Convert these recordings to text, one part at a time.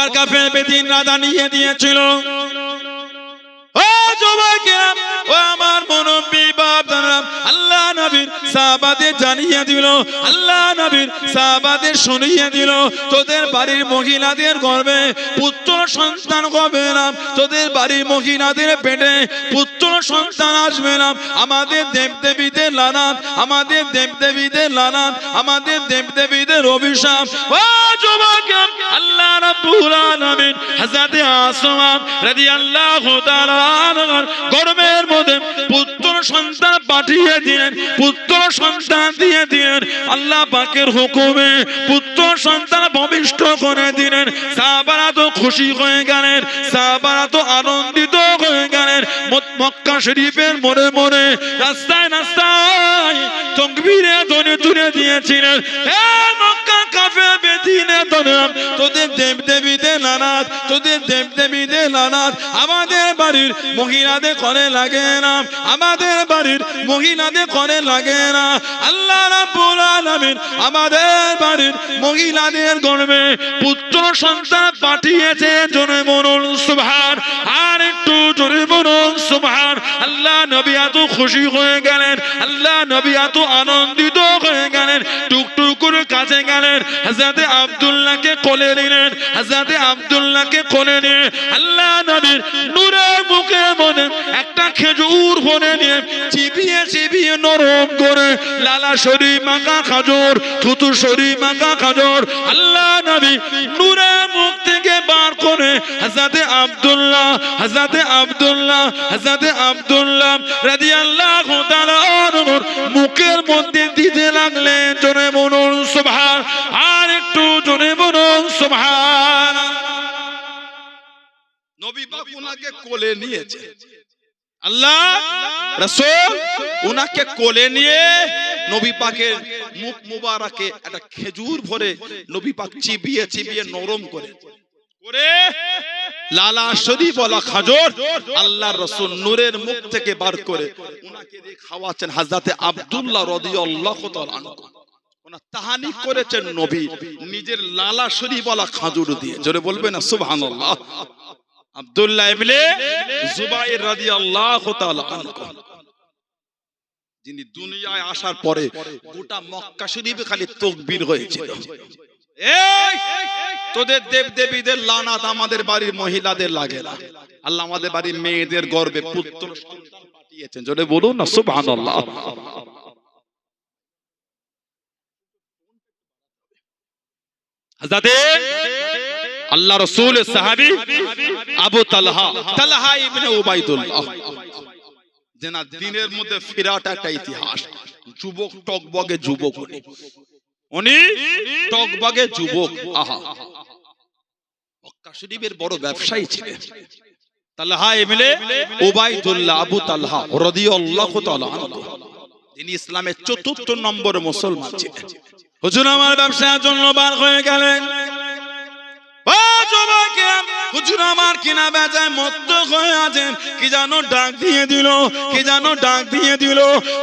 মক্কার কাফের রাজা নিয়ে দিয়েছিল। ও যুবকেরা ও আমার সাহাবাদের জানিয়ে দিল, আল্লাহ তোদের বাড়ির আমাদের দেবদেবীদের লানাত আমাদের আমাদের অভিশাপ। যুবক আল্লাহ রাব্বুল আলামিন হযরত আসমা রাদিয়াল্লাহু তাআলা গর্ভের মধ্যে পুত্র সন্তান পাঠিয়ে দিলেন, পুত্র সন্তান দিয়ে দিলেন, আল্লাহ পাকের হুকুমে পুত্র সন্তান ভবিষ্ঠ করে দিলেন। সাহাবারা তো খুশি হয়ে গেলেন, সাহাবারা তো আনন্দিত হয়ে গেলেন। মক্কা শরীফের মনে মনে রাস্তায় রাস্তায় তকবীরে ধ্বনি তুলে দিয়েছিলেন, হে মক্কা কাফে বেদিনে তোদের দেব লানাত তোদের দেব লানাত আমাদের বাড়ির মহিলাদের করে লাগে আমাদের বাড়ির মহিলাদের করে লাগে না। আল্লাহ রাব্বুল আলামিন আমাদের বাড়ির মহিলাদের গর্ভে পুত্র সন্তান পাঠিয়েছে, জোরে বলুন সুবহান, আর একটু জোরে বলুন সুবহান। আল্লাহ নবী এত খুশি হয়ে গেলেন, আল্লাহ নবী এত আনন্দিত হয়ে গেলেন করে কাছে গেলেন হাজরাতে আব্দুল্লাহকে কোলে নিলেন হাজরাতে আব্দুল্লাহকে কোলে নিয়ে আল্লাহ নবীর নূরের মুখে মনে একটা খেজুর ভরে নিয়ে চিবিয়ে চিবিয়ে নরম করে লালা শরী মাকা খাজর, থুতু শরী মাকা খাজর আল্লাহ নবী নূরের মুখ থেকে বার করে হাজরাতে আব্দুল্লাহ হাজরাতে আব্দুল্লাহ হাজরাতে আব্দুল্লাহ রাদিয়াল্লাহু মুখের মধ্যে দিতে লাগলেন জোরে বলুন সুবহান আর একটু জোরে বলুন নবী পাক ওনাকে কোলে নিয়েছে। আল্লাহ রাসূল ওনাকে কোলে নিয়ে নবী পাকের মুখ মুবারকে একটা খেজুর ভরে নবী পাক চিবিয়ে চিবিয়ে নরম করে। লালা শরীফ ওয়ালা খাজর আল্লাহর রাসূল নূরের মুখ থেকে বার করে দিয়ে খাওয়াচ্ছেন হযরতে আব্দুল্লাহ রাদিয়াল্লাহু তাআলা তাহানি করেছেন নবী, নিজের লালা শরীফ ওয়ালা খাজুর দিয়ে। জোরে বলবেন না? সুবহানাল্লাহ। আব্দুল্লাহ ইবনে জুবাইর রাদিয়াল্লাহু তাআলা যিনি দুনিয়ায় আসার পরে গোটা মক্কা শরীফে খালি তকবীর হয়েছিল। এই তোদের দেব দেবীদের লানাত আমাদের বাড়ির মহিলাদের লাগে না। আল্লাহ আমাদের বাড়ির মেয়েদের গর্বে পুত্র সন্তান পাঠিয়েছেন। জোরে বলুন না, সুবহানাল্লাহ। আল্লাহ Abu Talha Talha ibn Ubaidullah দিনের মধ্যে ফিরাট একটা ইতিহাস। যুবক টকবগে যুবক উনি। উনি টকবগে যুবক, আহা। মক্কা শরীফের বড় ব্যবসায়ী ছিলেন। Talha ibn Ubaidullah Abu Talha রাদিয়াল্লাহু তাআলা আনহু। তিনি ইসলামের চতুর্থ নম্বর মুসলমান ছিলেন। হুজুর আমার ব্যবসার জন্য বার হয়ে গেলেন। হুজুর আমার কিনা মত্ত হয়ে আছেন। কি জানো ডাক দিয়ে দিল কি জানো ডাক দিয়ে দিল।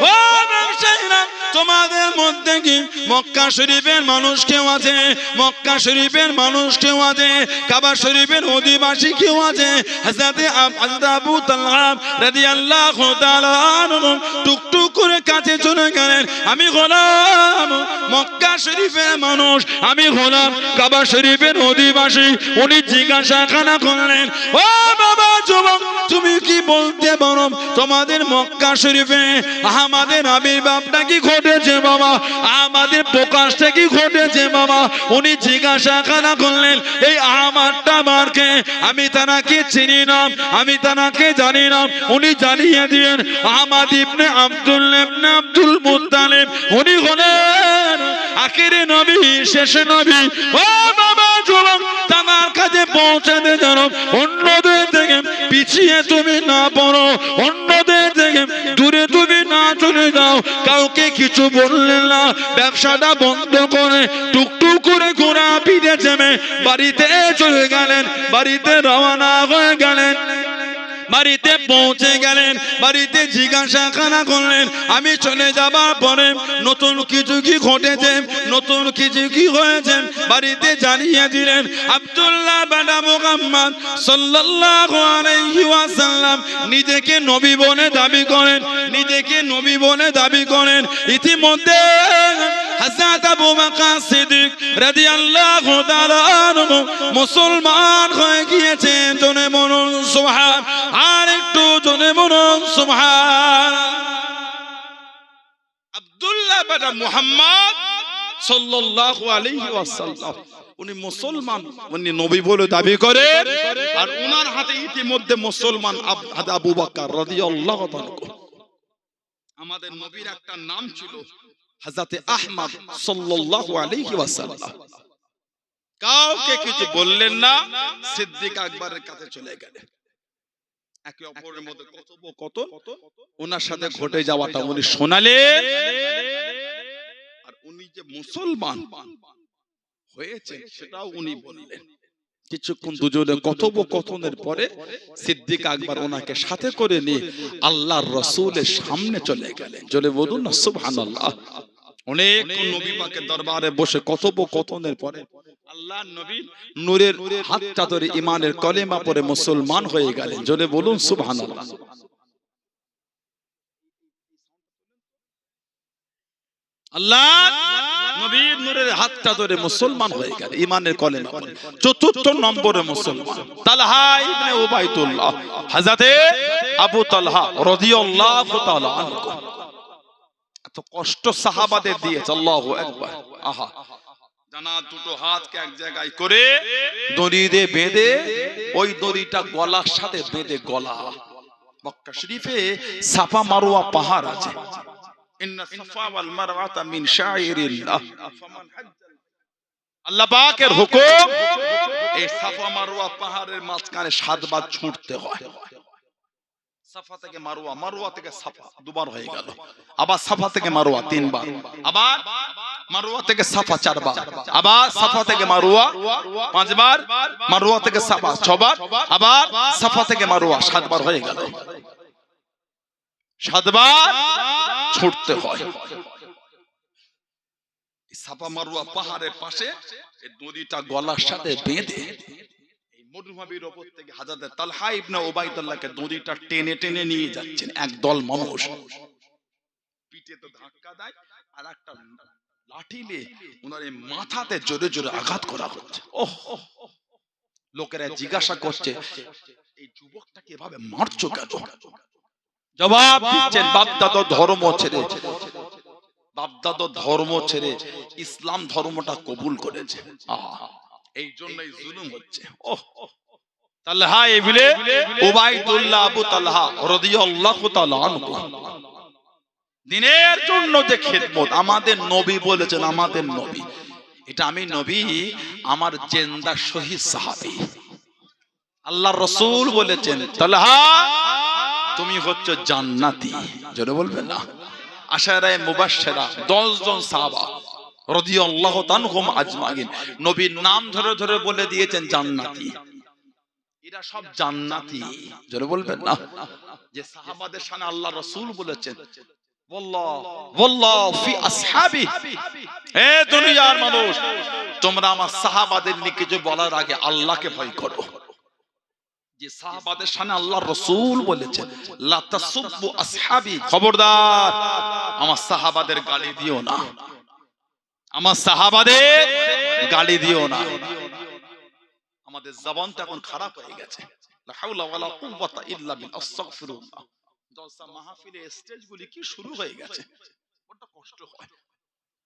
ও ব্যবসায়ীরা তোমাদের মধ্যে কি মক্কা শরীফের মানুষ কেউ আছে? মক্কা শরীফের মানুষ কেউ আছে? কাবা শরীফের অধিবাসী কেউ আছে? হাজরাতে আব- রাদিয়াল্লাহু তাআলা আনহু টুকটুক করে কাছে চলে গেলেন। আমি গোলাম, মক্কা শরীফের মানুষ, আমি গোলাম, কাবা শরীফের অধিবাসী। উনি জিজ্ঞাসা খানা করলেন, ও বাবা যুবক, তুমি কি বলতে পারো? তোমাদের মক্কা শরীফে আমাদের আবির্ভাবটা কি ঘটেছে বাবা আমাদের প্রকাশটা কি ঘটেছে বাবা উনি জিজ্ঞাসা খানা করলেন, এই আমারটা মারকে? আমি তানাকে চিনি না, আমি তানাকে জানি না। উনি জানিয়ে দিলেন Ahmad ibn Abdul ibn Abdul Muttalib. উনি হলেন আখিরি নবী, শেষ নবী। ও বাবা যুবক তার কাছে পৌঁছাতে জানো অন্যদের থেকে পিছিয়ে তুমি না পড়ো, অন্যদের কাউকে কিছু বললেন না। ব্যবসাটা বন্ধ করে টুকটুক করে ঘোরা পিঠে জেমে বাড়িতে চলে গেলেন, বাড়িতে রওনা হয়ে গেলেন। বাড়িতে পৌঁছে গেলেন, বাড়িতে জিজ্ঞাসা খানা করলেন, আমি চলে যাবার পরে নতুন কিছু কি ঘটেছে? নতুন কিছু কি হয়েছে? বাড়িতে জানিয়ে দিলেন, আব্দুল্লাহ বেটা মোহাম্মদ আলাইহি নিজেকে নবী বলে দাবি করেন, নিজেকে নবী বলে দাবি করেন। ইতিমধ্যে হযরত আবু বকর সিদ্দিক রাদিয়াল্লাহু তাআলা মুসলমান হয়ে গিয়েছেন জনে বলুন, সুবহান, আর একটু জনে বলুন, সুবহান। আব্দুল্লাহ বেটা মুহাম্মদ নবী বলে দাবি আর উনার হাতে ইতিমধ্যে মুসলমান আবু আমাদের নবীর একটা নাম ছিল হযরতে আহমদ সাল্লাল্লাহু আলাইহি কাউকে কিছু বললেন না সিদ্দিক আকবরের কাছে চলে গেলেন। একে অপরের মধ্যে কথোপকথন ওনার সাথে ঘটে যাওয়াটা উনি শোনালেন। আর উনি যে মুসলমান হয়েছে সেটাও উনি বললেন। কিছুক্ষণ দুজনে কথোপকথনের পরে সিদ্দিক আকবর ওনাকে সাথে করে নিয়ে আল্লাহর রসুলের সামনে চলে গেলেন। চলে বলুন না সুবহানাল্লাহ। অনেক নবী পাকের দরবারে বসে কথোপকথনের পরে আল্লাহ নবী নূরের হাতটা ধরে ইমানের কলেমা পরে মুসলমান হয়ে গেলেন। জোরে বলুন সুবহানাল্লাহ। আল্লাহ নবীর নূরের হাতটা ধরে মুসলমান হয়ে গেল ইমানের কলেমা পড়ে। চতুর্থ নম্বরে মুসলমান। তালহা ইবনে উবাইদুল্লাহ হযরতে আবু তালহা রাদিয়াল্লাহু তাআলা আনহু। এত কষ্ট সাহাবাদের দিয়েছে আল্লাহু আকবার। আহা। জানা দুটো হাতকে এক জায়গায় করে দড়ি দিয়ে বেঁধে ওই দড়িটা গলার সাথে বেঁধে গলা। মক্কা শরীফে সাফা মারোয়া পাহাড় আছে। ইন্না সাফা ওয়াল মারওয়াতা মিন শাইরিল্লাহ। ফামান আল্লাহ পাকের হুকুম এই সাফা মারওয়া পাহাড়ের মাঝখানে সাতবার ছুটতে হয়। সাফা থেকে মারওয়া মারওয়া থেকে সাফা। দুবার হয়ে গেল। আবার সাফা থেকে মারওয়া তিনবার। আবার মারওয়া থেকে সাফা চারবার। আবার সাফা থেকে মারওয়া পাঁচবার। মারওয়া থেকে সাফা ছবার। আবার সাফা থেকে মারওয়া সাতবার হয়ে গেল। সাতবার ছুটতে হয়। সাফা মারওয়া পাহাড়ের পাশে নদীটা গলার সাথে বেঁধে মাথাতে জোরে জোরে আঘাত করা হচ্ছে। লোকেরা জিজ্ঞাসা করছে, এই যুবকটাকে এভাবে মারছো কেন? জবাব দিচ্ছেন ধর্ম ছেড়ে। বাপদাদা ধর্ম ছেড়ে ইসলাম ধর্মটা কবুল করেছে। এই জন্যই জুলুম হচ্ছে। ওহ ওহ। Talha ibn Ubaidullah Abu Talha রাদিয়াল্লাহু তাআলা আনহু। দিনের জন্য যে খেদমত আমাদের নবী বলেছেন আমাদের নবী। এটা আমি নবী আমার জেন্দা শহীদ সাহাবী। আল্লাহ রসুল বলেছেন তালহা তুমি হচ্ছে জান্নাতি। জোরে বলবেন না? আশারায়ে মুবাশশিরা 10 জন সাহাবা। নবীর নাম ধরে ধরে বলে দিয়েছেন জান্নাতি। এরা সব জান্নাতি। জোরে বলবেন না? যে সাহাবাদের সামনে আল্লাহ মানুষ, তোমরা আমার সাহাবাদের নিয়ে বলার আগে আল্লাহকে ভয় করো। যে সাহাবাদের আল্লাহ রসুল বলেছেন খবরদার, আমার সাহাবাদের গালি দিও না। আমার সাহাবাদের গালি দিও না। আমাদের জবানটা এখন খারাপ হয়ে গেছে। মাহফিলে স্টেজগুলি কি শুরু হয়ে গেছে? কষ্ট হয়।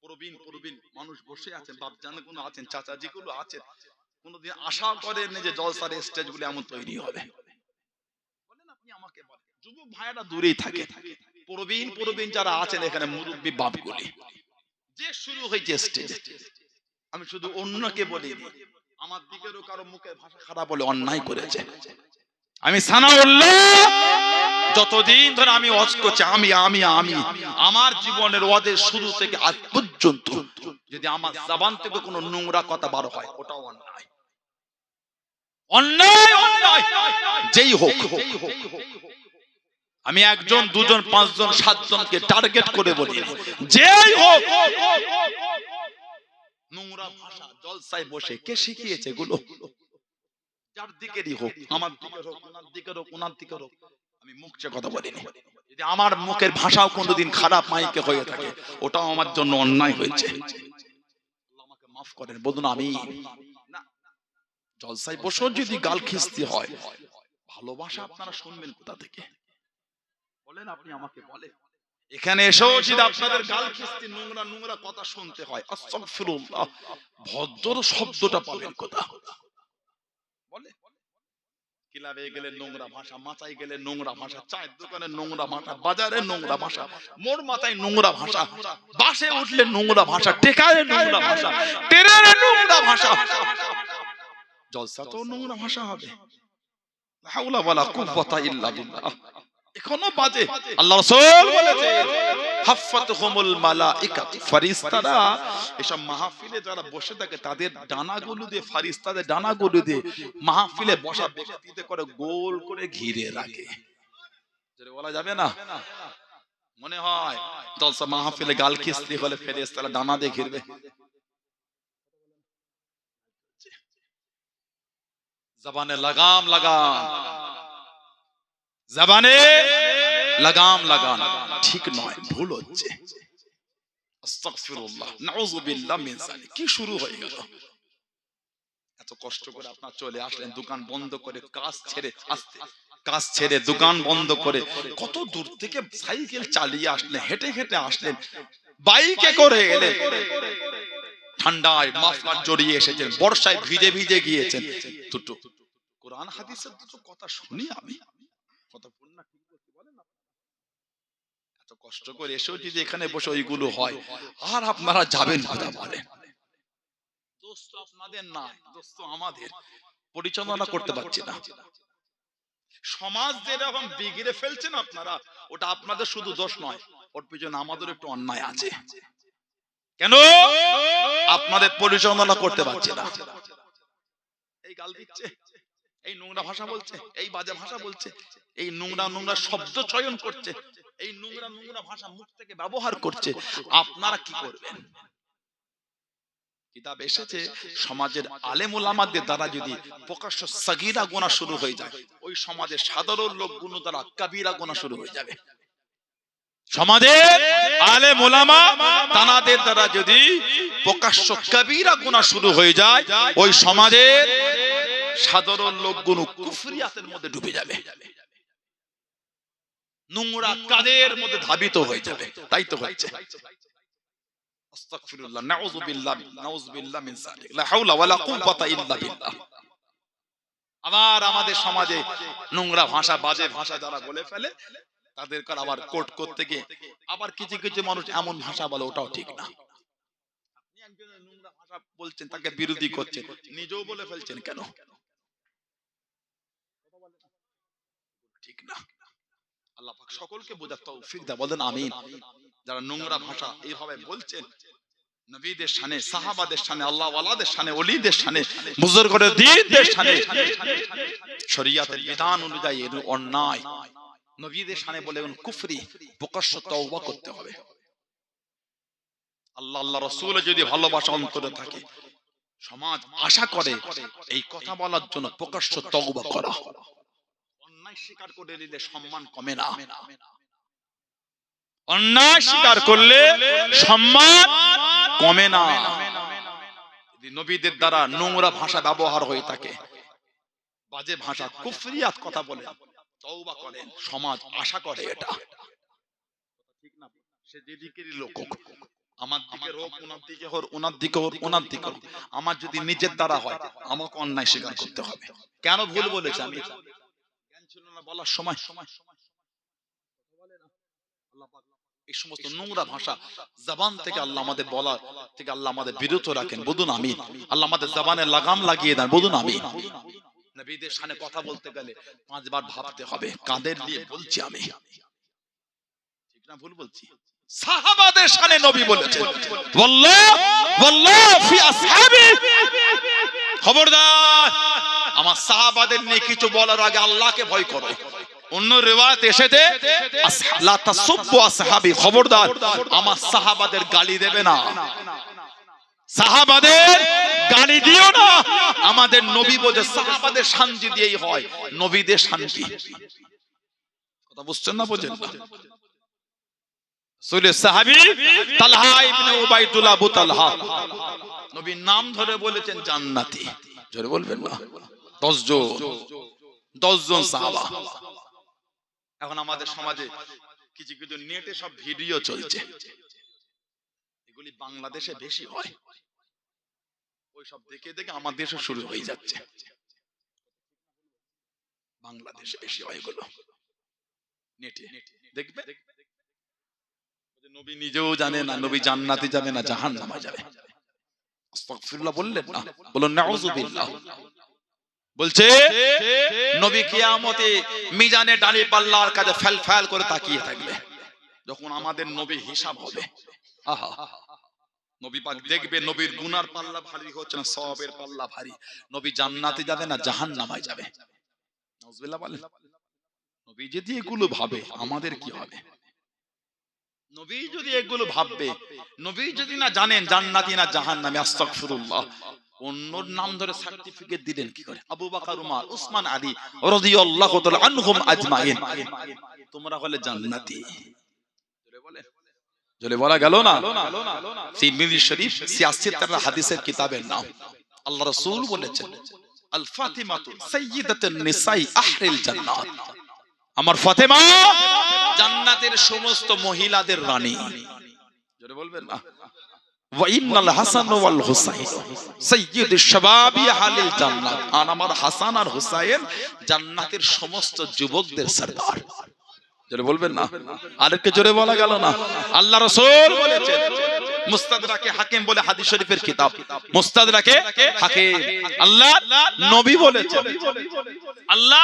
প্রবীণ প্রবীণ মানুষ বসে আছেন চাচাজি গুলো আছেন। কোনোদিন আশা করেন যে জলসার স্টেজগুলি এমন তৈরি হবে। বলেন আপনি আমাকে যুবক ভাইয়েরা দূরেই থাকে। প্রবীণ প্রবীণ যারা আছেন এখানে মুরব্বী বাপগুলি। যে শুরু হয়েছে স্টেজে আমি শুধু অন্যকে বলিনি আমার দিকেরও কারও মুখে ভাষা খারাপ বলে অন্যায় করেছে। আমি সানাউল্লাহ যতদিন ধরে আমি ওয়াজ করছি আমি আমি আমি আমার জীবনের ওয়াজের শুরু থেকে আজ পর্যন্ত যদি আমার জবান থেকে কোনো নোংরা কথা বার হয় ওটাও অন্যায়। অন্যায় অন্যায় যেই হোক। আমি একজন দুজন পাঁচজন সাতজনকে টার্গেট করে বলি। যেই হোক। নোংরা ভাষা জলসায় বসে কে শিখিয়েছে যার দিকেরই হোক আমার দিকের হোক ওনার দিকের হোক ওনার দিকের হোক। আমি মুখ চেয়ে কথা বলিনি। যদি আমার মুখের ভাষাও কোনোদিন খারাপ মাইকে হয়ে থাকে ওটাও আমার জন্য অন্যায় হয়েছে। আমাকে মাফ করেন। বলুন আমি না। জলসায় বসেও যদি গাল খিস্তি হয় ভালোবাসা আপনারা শুনবেন কোথা থেকে? বলেন আপনি আমাকে বলেন। এখানে এসেও যদি আপনাদের গাল খিস্তি নোংরা নোংরা কথা শুনতে হয় আস্তাগফিরুল্লাহ ভদ্র শব্দটা পাবেন কোথা বলে ক্লাবে গেলে নোংরা ভাষা মাথায় গেলে নোংরা ভাষা চায়ের দোকানে নোংরা ভাষা বাজারে নোংরা ভাষা মোর মাথায় নোংরা ভাষা বাসে উঠলে নোংরা ভাষা টেকারে নোংরা ভাষা ট্রেনে নোংরা ভাষা। জলসা তো নোংরা ভাষা হবে। লা হাওলা ওয়ালা কুওয়াতা ইল্লা বিল্লাহ। এখনও বাজে আল্লাহ রাসূল বলেছে হাফাতুহুমুল মালাইকাতু ফেরেশতারা এসব মাহফিলে যারা বসে থাকে তাদের ডানাগুলো দিয়ে ফেরেশতাদের ডানাগুলো দিয়ে মাহফিলে বসা ব্যক্তিতে করে গোল করে ঘিরে রাখে যেটা বলা যাবে না মনে হয় জলসা মাহফিলে গাল খিস্তি হলে ফেরেশতারা ডানা দিয়ে ঘিরবে জবানে লাগাম লাগান জবানে লাগাম লাগান। ঠিক নয়, ভুল হচ্ছে। আস্তাগফিরুল্লাহ নাউযুবিল্লাহ মিন যালিক। কি শুরু হয়ে গেল? এত কষ্ট করে আপনার চলে আসলেন, দোকান বন্ধ করে কাজ ছেড়ে আসতে। কাজ ছেড়ে দোকান বন্ধ করে কত দূর থেকে সাইকেল চালিয়ে আসলেন, হেঁটে হেঁটে আসলেন, বাইকে করে এলেন। ঠান্ডায় মাফলার জড়িয়ে এসেছেন, বর্ষায় ভিজে ভিজে গিয়েছেন। দুটো। কোরআন হাদিসের দুটো কথা শুনি আমি কথা বল না ঠিক বলছি বলেন না এত কষ্ট করে এসেও যদি এখানে বসে ওইগুলো হয়, আর আপনারা যাবেন কথা বলেন দোষ আপনাদের না দোষ তো আমাদের। পরিচালনা করতে পারছি না। সমাজ যেরকম বিগড়ে ফেলছেন আপনারা, ওটা আপনাদের শুধু দোষ নয়, ওর পিছনে আমাদের একটু অন্যায় আছে। কেন? আপনাদের পরিচালনা করতে পারছি না। এই গাল দিচ্ছে, এই নোংরা ভাষা বলছে, এই বাজে ভাষা বলছে, এই নোংরা নোংরা শব্দ চয়ন করছে। এই নোংরা নোংরা ভাষা মুখ থেকে ব্যবহার করছে আপনারা কি করবেন? কিতাব এসেছে সমাজের আলেম ওলামাদের দ্বারা যদি প্রকাশ্য সাগিরা গোনা শুরু হয়ে যায় ওই সমাজের সাধারণ লোক গুণ দ্বারা কাবিরা গোনা শুরু হয়ে যাবে। সমাজের আলে মোলামা তানাদের দ্বারা যদি প্রকাশ্য কবিরা গুনাহ শুরু হয়ে যায় ওই সমাজের সাধারণ লোকগুলো কুফরিয়াতের মধ্যে ডুবে যাবে। নোংরা কাদের মধ্যে ধাবিত হয়ে যাবে। তাই তো হচ্ছে। আবার আমাদের সমাজে নোংরা ভাষা, বাজে ভাষা যারা বলে ফেলে, তাদের আবার কোর্ট করতে গিয়ে আবার কিছু কিছু মানুষ এমন ভাষা বলে, ওটাও ঠিক না। নোংরা ভাষা বলছেন, তাকে বিরোধী করছেন, নিজেও বলে ফেলছেন কেন? ঠিক না। আল্লাহ পাক সকলকে বোঝার তৌফিক দেয় বলেন আমিন। যারা নোংরা ভাষা এইভাবে বলছেন নবীদের শানে সাহাবাদের শানে আল্লাহ ওয়ালাদের শানে ওলিদের শানে বুজুর্গদের দিনদের শানে শরিয়াতের বিধান অনুযায়ী এর অন্যায় নবীদের শানে বলে কুফরি প্রকাশ্য তওবা করতে হবে। আল্লাহ আল্লাহ রসুল যদি ভালোবাসা অন্তরে থাকে সমাজ আশা করে এই কথা বলার জন্য প্রকাশ্য তওবা করা। অন্যায় স্বীকার করে দিলে সম্মান কমে না। অন্যায় স্বীকার করলে সম্মান কমে না। নবীদের দ্বারা নোংরা ভাষা ব্যবহার হয়ে থাকে বাজে ভাষা কুফরিয়াত কথা বলে তওবা করেন সমাজ আশা করে এটা। ঠিক না সে যেদিকেরই লোক আমার দিকে হোক ওনার দিকে হোক ওনার দিকে হোক ওনার দিকে হোক। আমার যদি নিজের দ্বারা হয় আমাকে অন্যায় স্বীকার করতে হবে। কেন ভুল বলেছে আমি? বলার সময়। এই সমস্ত নোংরা ভাষা জবান থেকে আল্লাহ আমাদের বলা থেকে আল্লাহ আমাদের বিরত রাখেন। বলুন আমি আল্লাহ আমাদের জবানে লাগাম লাগিয়ে দেন। বলুন আমি নবীদের সামনে কথা বলতে গেলে পাঁচবার ভাবতে হবে কাদের নিয়ে বলছি আমি? ঠিক না ভুল বলছি। সাহাবাদের সামনে নবী বলেছেন ওয়াল্লাহ ওয়াল্লাহ ফি আসহাবি খবরদার। আমার সাহাবাদের নিয়ে কিছু বলার আগে আল্লাহকে ভয় করো। অন্য রেওয়ায়ত এসেছে খবরদার, আমার সাহাবাদের গালি দেবে না। নবীর নাম ধরে বলেছেন জান্নাতি। জোরে বলবেন না? 10 জন 10 জন সাহাবা। এখন আমাদের সমাজে কিছু কিছু নেটে সব ভিডিও চলছে। এগুলি বাংলাদেশে বেশি হয়। ওই সব দেখে দেখে আমার শুরু হয়ে যাচ্ছে। বাংলাদেশে বেশি হয় এগুলো। নেটে, দেখবে? নবী নিজেও জানে না, নবী জান্নাতে যাবে না জাহান নামায় যাবে বললেন না? বলুন, নাউযুবিল্লাহ। বলছে নবী কিয়ামতে মিজানে ডালি পাল্লার কাছে ফেল ফেল করে তাকিয়ে থাকবে। যখন আমাদের নবী হিসাব হবে। আহা। নবী পাক দেখবে নবীর গুনার পাল্লা ভারী হচ্ছে না সওয়াবের পাল্লা ভারী। নবী জান্নাতে যাবে না জাহান্নামায় যাবে। নাউযুবিল্লাহ বলেন। নবী যদি এগুলো ভাবে আমাদের কি হবে? নবী যদি এগুলো ভাববে নবী যদি না জানেন জান্নাতি না জাহান্নামে আস্তাগফিরুল্লাহ। অন্য নাম ধরে সার্টিফিকেট দিলেন কি করে? আবু বকর উমর উসমান আলী রাদিয়াল্লাহু তাআলা আনহুম আজমাইন। তোমরা হলে জান্নাতি। বলেন বলা। গেল না? তিরমিজি শরীফ সিয়াসিতার হাদিসের কিতাবের নাম। আল্লাহ রাসূল বলেছেন আল ফাতিমাতু সাইয়্যিদাতুন নিসাই আহরিল জান্নাত। আমার ফাতেমা, জান্নাতের সমস্ত মহিলাদের রানী। জোরে বলবেন? না? আরেকটু জোরে বলা গেল না? আল্লাহ হাকিম বলে হাদিস শরীফের মুস্তাদরাকে আল্লাহ নবী বলেছেন, আল্লাহ